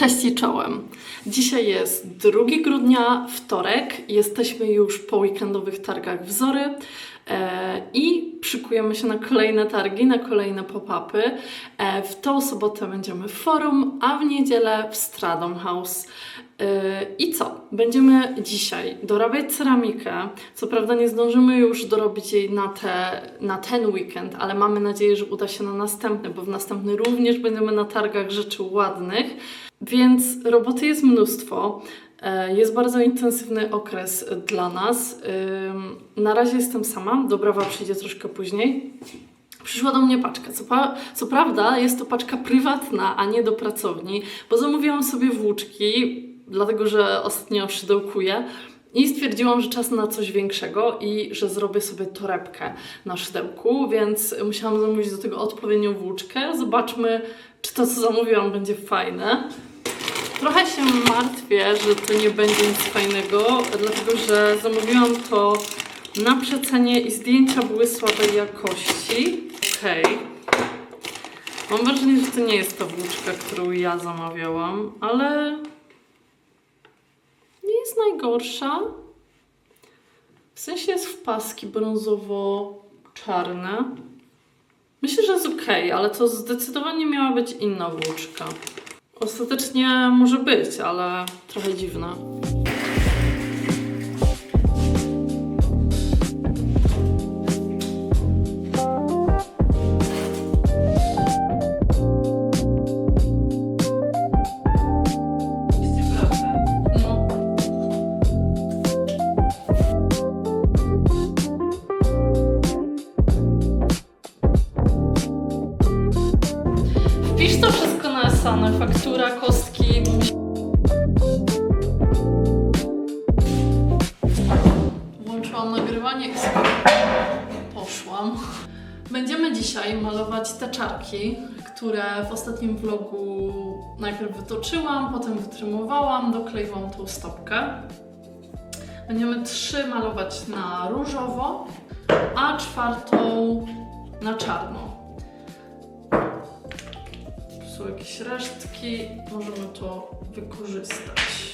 Cześć i czołem. Dzisiaj jest 2 grudnia, wtorek. Jesteśmy już po weekendowych targach wzory i szykujemy się na kolejne targi, na kolejne pop-upy. E, w tą sobotę będziemy w forum, a w niedzielę w Stradom House. E, I co? Będziemy dzisiaj dorabiać ceramikę. Co prawda nie zdążymy już dorobić jej na, te, na ten weekend, ale mamy nadzieję, że uda się na następny, bo w następny również będziemy na targach rzeczy ładnych. Więc roboty jest mnóstwo. E, Jest bardzo intensywny okres dla nas. Na razie jestem sama, dobrawa przyjdzie troszkę później. Przyszła do mnie paczka. Co, pa- co prawda jest to paczka prywatna, a nie do pracowni, bo zamówiłam sobie włóczki, dlatego że ostatnio szydełkuję. I stwierdziłam, że czas na coś większego i że zrobię sobie torebkę na szydełku, więc musiałam zamówić do tego odpowiednią włóczkę. Zobaczmy, czy to, co zamówiłam, będzie fajne. Trochę się martwię, że to nie będzie nic fajnego, dlatego że zamówiłam to na przecenie i zdjęcia były słabej jakości. Okej. Mam wrażenie, że to nie jest ta włóczka, którą ja zamawiałam, ale nie jest najgorsza. W sensie jest w paski brązowo-czarne. Myślę, że jest ok, ale to zdecydowanie miała być inna włóczka. Ostatecznie może być, ale trochę dziwne. Będziemy dzisiaj malować te czarki, które w ostatnim vlogu najpierw wytoczyłam, potem wytrymowałam, dokleiłam tą stopkę. Będziemy trzy malować na różowo, a czwartą na czarno. Są jakieś resztki, możemy to wykorzystać.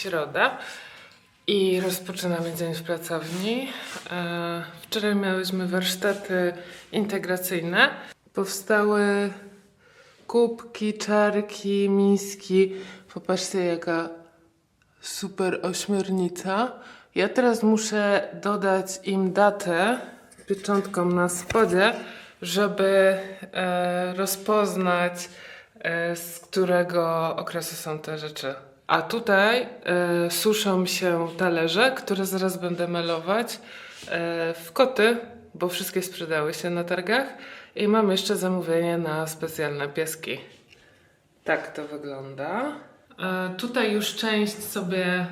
Środa i rozpoczynamy dzień w pracowni. E, Wczoraj miałyśmy warsztaty integracyjne. Powstały kubki, czarki, miski. Popatrzcie, jaka super ośmiornica. Ja teraz muszę dodać im datę pieczątką na spodzie, żeby e, rozpoznać, e, z którego okresu są te rzeczy. A tutaj e, suszą się talerze, które zaraz będę malować e, w koty, bo wszystkie sprzedały się na targach. I mam jeszcze zamówienie na specjalne pieski. Tak to wygląda. E, tutaj już część sobie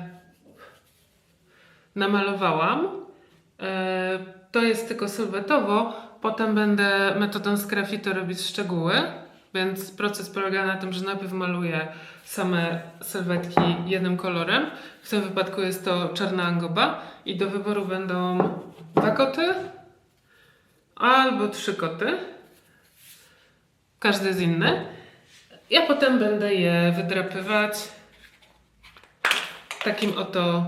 namalowałam. To jest tylko sylwetowo. Potem będę metodą z grafitu robić szczegóły. Więc proces polega na tym, że najpierw maluję same sylwetki jednym kolorem. W tym wypadku jest to czarna angoba i do wyboru będą dwa koty albo trzy koty. Każdy jest inny. Ja potem będę je wydrapywać takim oto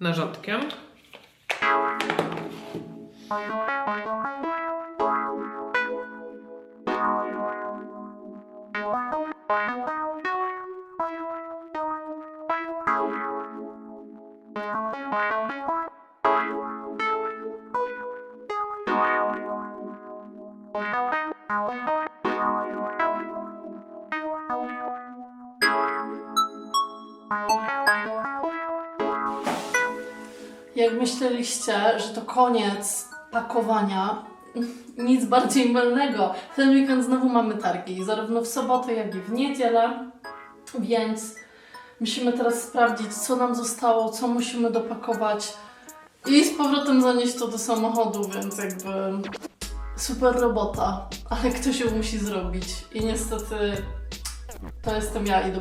narządkiem. Jak myśleliście, że to koniec pakowania, nic bardziej mylnego. W ten weekend znowu mamy targi, zarówno w sobotę, jak i w niedzielę, więc musimy teraz sprawdzić, co nam zostało, co musimy dopakować i z powrotem zanieść to do samochodu, więc jakby super robota, ale ktoś ją musi zrobić. I niestety to jestem ja i do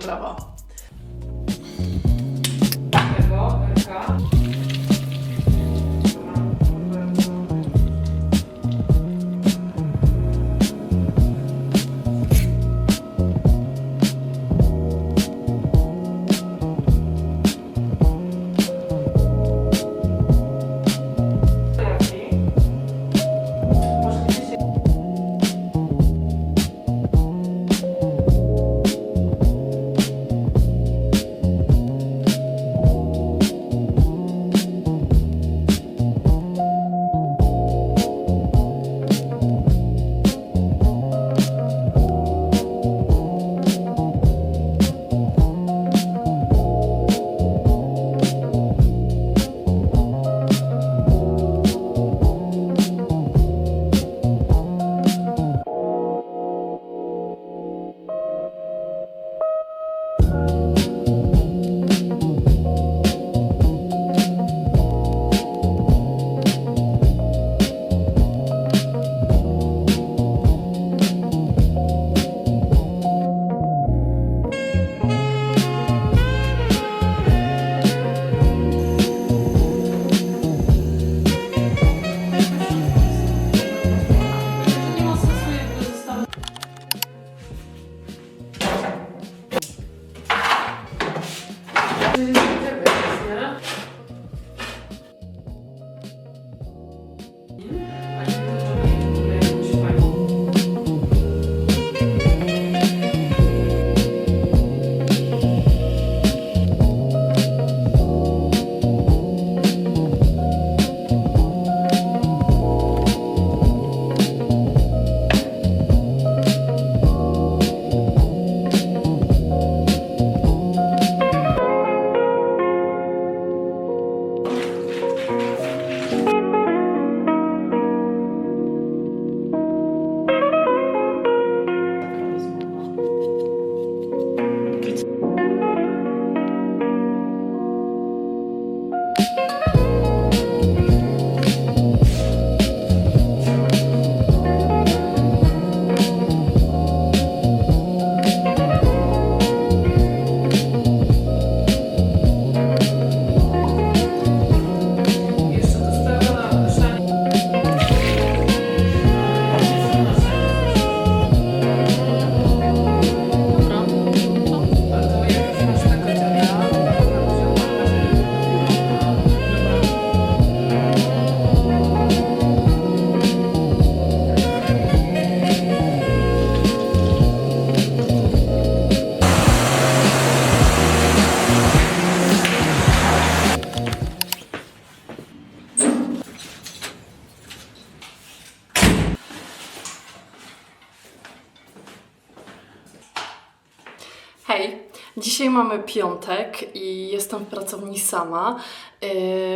Hej, dzisiaj mamy piątek i jestem w pracowni sama. Yy,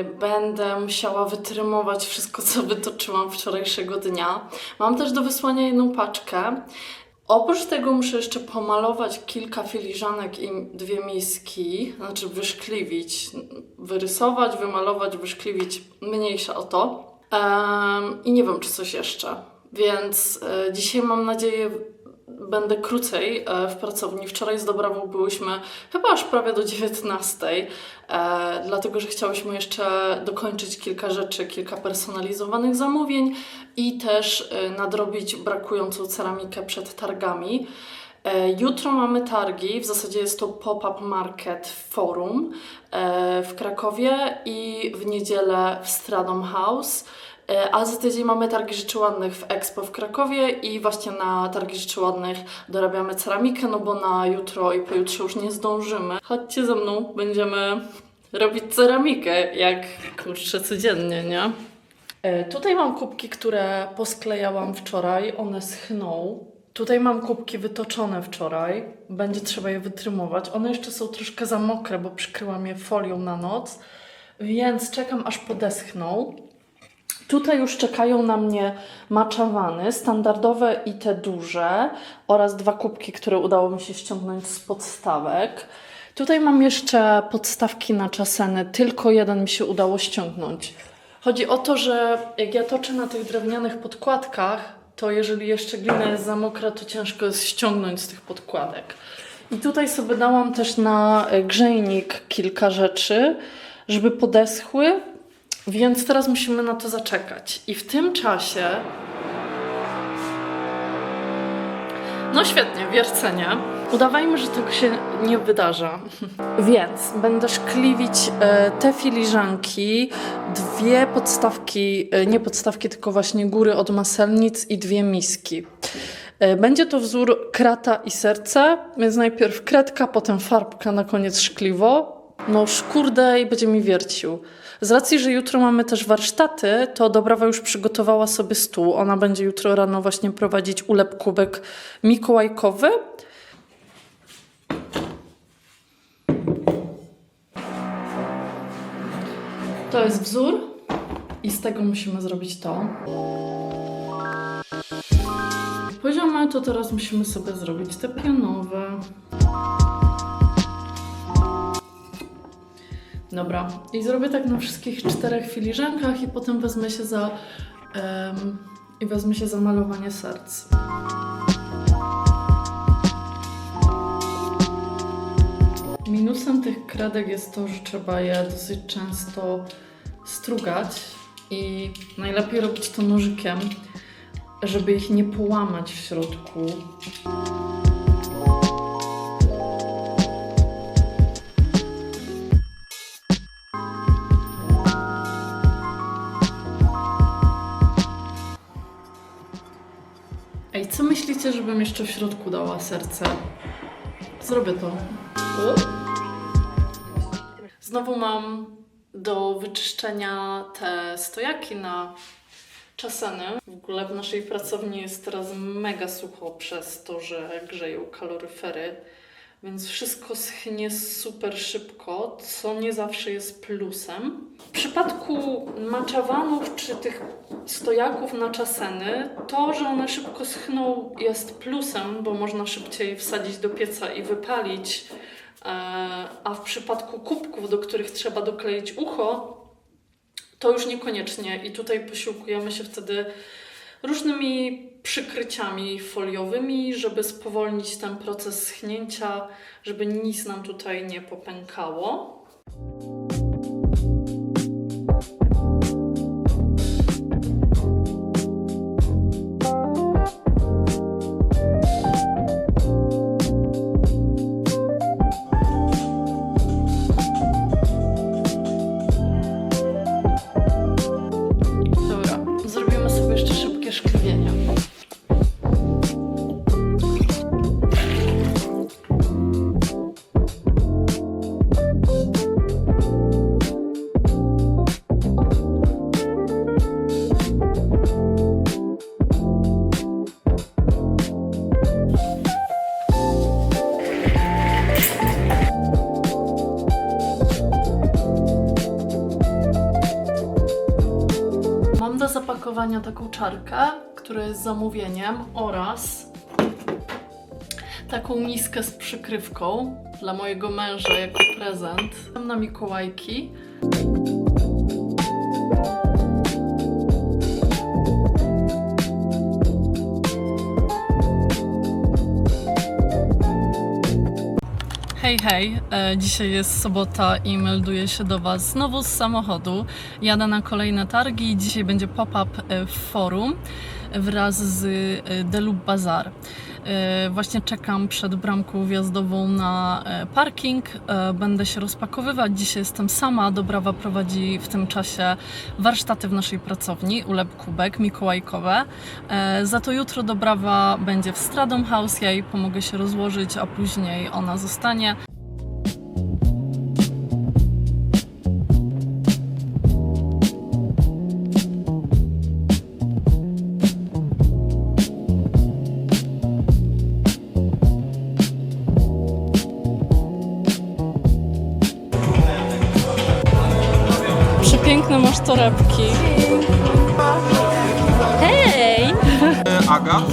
Będę musiała wytrymować wszystko, co wytoczyłam wczorajszego dnia. Mam też do wysłania jedną paczkę. Oprócz tego muszę jeszcze pomalować kilka filiżanek i dwie miski, znaczy wyszkliwić, wyrysować, wymalować, wyszkliwić, mniejsza o to. I nie wiem, czy coś jeszcze. Więc e, dzisiaj mam nadzieję będę krócej e, w pracowni. Wczoraj z Dobrawą byłyśmy chyba aż prawie do 19, e, dlatego że chciałyśmy jeszcze dokończyć kilka rzeczy, kilka personalizowanych zamówień i też e, nadrobić brakującą ceramikę przed targami. Jutro mamy targi, w zasadzie jest to pop-up market forum w Krakowie i w niedzielę w Stradom House. E, A za tydzień mamy targi rzeczy ładnych w Expo w Krakowie i właśnie na targi rzeczy ładnych dorabiamy ceramikę, no bo na jutro i pojutrze już nie zdążymy. Chodźcie ze mną, będziemy robić ceramikę, jak kurczę codziennie, nie? E, Tutaj mam kubki, które posklejałam wczoraj, one schną. Tutaj mam kubki wytoczone wczoraj, będzie trzeba je wytrymować. One jeszcze są troszkę za mokre, bo przykryłam je folią na noc, więc czekam aż podeschną. Tutaj już czekają na mnie maczawany, standardowe i te duże oraz dwa kubki, które udało mi się ściągnąć z podstawek. Tutaj mam jeszcze podstawki na czaseny, tylko jeden mi się udało ściągnąć. Chodzi o to, że jak ja toczę na tych drewnianych podkładkach, to jeżeli jeszcze glina jest za mokra, to ciężko jest ściągnąć z tych podkładek. I tutaj sobie dałam też na grzejnik kilka rzeczy, żeby podeschły, więc teraz musimy na to zaczekać. I w tym czasie. No świetnie, wiercenie. Udawajmy, że tego się nie wydarza. Więc będę szkliwić e, te filiżanki, dwie podstawki, e, nie podstawki, tylko właśnie góry od maselnic i dwie miski. E, Będzie to wzór krata i serce, więc najpierw kredka, potem farbka, na koniec szkliwo. No kurde i będzie mi wiercił. Z racji, że jutro mamy też warsztaty, to Dobrawa już przygotowała sobie stół. Ona będzie jutro rano właśnie prowadzić ulep kubek mikołajkowy. To jest wzór i z tego musimy zrobić to. Poziome to teraz musimy sobie zrobić te pionowe. Dobra, i zrobię tak na wszystkich czterech filiżankach i potem wezmę się za em, i wezmę się za malowanie serc. Minusem tych kredek jest to, że trzeba je dosyć często strugać i najlepiej robić to nożykiem, żeby ich nie połamać w środku. Co myślicie, żebym jeszcze w środku dała serce? Zrobię to. Znowu mam do wyczyszczenia te stojaki na czaseny. W ogóle w naszej pracowni jest teraz mega sucho przez to, że grzeją kaloryfery, więc wszystko schnie super szybko, co nie zawsze jest plusem. W przypadku maczawanów czy tych stojaków na czaseny, to, że one szybko schną jest plusem, bo można szybciej wsadzić do pieca i wypalić. E, A w przypadku kubków, do których trzeba dokleić ucho, to już niekoniecznie. I tutaj posiłkujemy się wtedy różnymi przykryciami foliowymi, żeby spowolnić ten proces schnięcia, żeby nic nam tutaj nie popękało. Jeszcze zapakowania taką czarkę, która jest zamówieniem oraz taką miskę z przykrywką dla mojego męża jako prezent na Mikołajki. Hej, hej, e, dzisiaj jest sobota i melduję się do Was znowu z samochodu. Jadę na kolejne targi i dzisiaj będzie pop-up e, w forum wraz z e, Delub Bazar. E, Właśnie czekam przed bramką wjazdową na e, parking. E, Będę się rozpakowywać. Dzisiaj jestem sama. Dobrawa prowadzi w tym czasie warsztaty w naszej pracowni Ulep Kubek Mikołajkowe. Za to jutro Dobrawa będzie w Stradom House. Ja jej pomogę się rozłożyć, a później ona zostanie. Torebki. Hej! agat.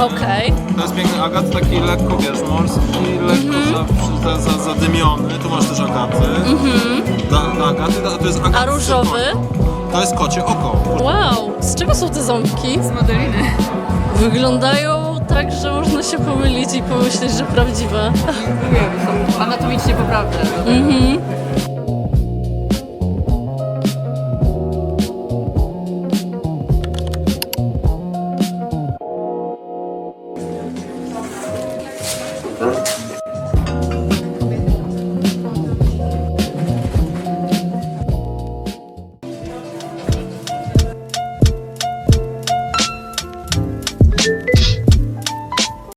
Okej. To jest piękny agat, taki lekko, wiesz, morski, lekko za, za, za, zadymiony. Tu masz też agaty. Da, da, agaty, da, to jest agat A różowy? To jest kocie oko. Wow! Z czego są te ząbki? z modeliny. Wyglądają tak, że można się pomylić i pomyśleć, że prawdziwe. Anatomicznie poprawne. Mhm.